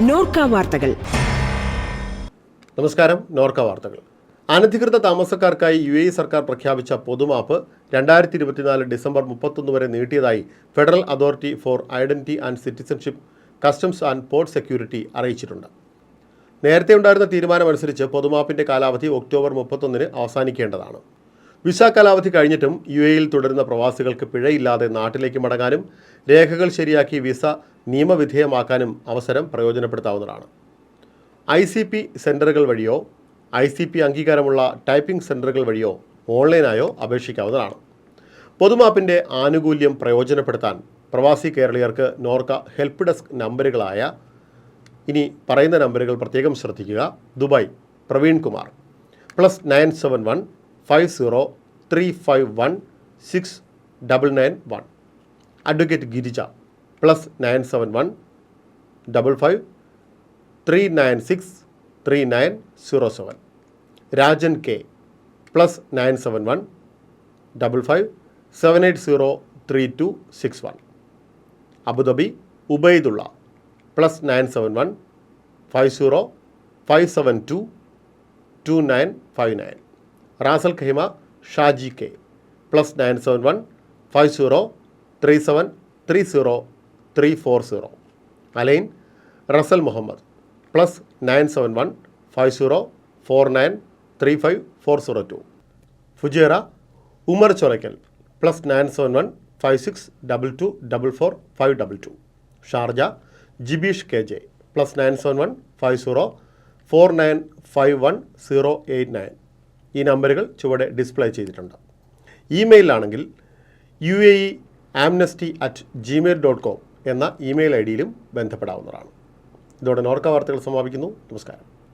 നോർക്ക വാർത്തകൾ. നമസ്കാരം നോർക്ക വാർത്തകൾ. അനധികൃത താമസക്കാർക്കായി യു എ സർക്കാർ പ്രഖ്യാപിച്ച പൊതുമാപ്പ് രണ്ടായിരത്തി ഇരുപത്തിനാല് ഡിസംബർ മുപ്പത്തൊന്ന് വരെ നീട്ടിയതായി federal authority for identity and citizenship customs and port security അറിയിച്ചിട്ടുണ്ട്. നേരത്തെ ഉണ്ടായിരുന്ന തീരുമാനമനുസരിച്ച് പൊതുമാപ്പിന്റെ കാലാവധി ഒക്ടോബർ മുപ്പത്തൊന്നിന് അവസാനിക്കേണ്ടതാണ്. വിസ കാലാവധി കഴിഞ്ഞിട്ടും യു എയിൽ തുടരുന്ന പ്രവാസികൾക്ക് പിഴയില്ലാതെ നാട്ടിലേക്ക് മടങ്ങാനും രേഖകൾ ശരിയാക്കി വിസ നിയമവിധേയമാക്കാനും അവസരം പ്രയോജനപ്പെടുത്താവുന്നതാണ്. ഐ സി പി സെന്ററുകൾ വഴിയോ ഐ സി പി അംഗീകാരമുള്ള ടൈപ്പിംഗ് സെന്ററുകൾ വഴിയോ ഓൺലൈനായോ അപേക്ഷിക്കാവുന്നതാണ്. പൊതുമാപ്പിന്റെ ആനുകൂല്യം പ്രയോജനപ്പെടുത്താൻ പ്രവാസി കേരളീയർക്ക് നോർക്ക ഹെൽപ്പ് ഡെസ്ക് നമ്പറുകളായ ഇനി പറയുന്ന നമ്പറുകൾ പ്രത്യേകം ശ്രദ്ധിക്കുക Dubai Praveen Kumar plus nine seven one five zero three five one six double nine one advocate Girija plus nine seven one double five three nine six three nine zero seven Rajan K plus nine seven one double five seven eight zero three two six one Abu Dhabi Ubaidulla plus nine seven one five zero five seven two two nine five nine Ras al Khaimah Shaji K plus nine seven one five zero three seven three zero three four zero. Al Ain Rasal Muhammad. Plus nine seven one five zero four nine three five four zero two. Fujairah Umar Choraykkal plus nine seven one five six double two double four five double two. Sharjah Jibeesh K J. Plus nine seven one five zero four nine five one zero eight nine. ഈ നമ്പറുകൾ ചുവടെ display ചെയ്തിട്ടുണ്ട്. ഇമെയിലാണെങ്കിൽ U A E amnesty at Gmail dot com എന്ന email I ഡിയിലും ബന്ധപ്പെടാവുന്നതാണ്. ഇതോടെ നോർക്ക വാർത്തകൾ സമാപിക്കുന്നു. നമസ്കാരം.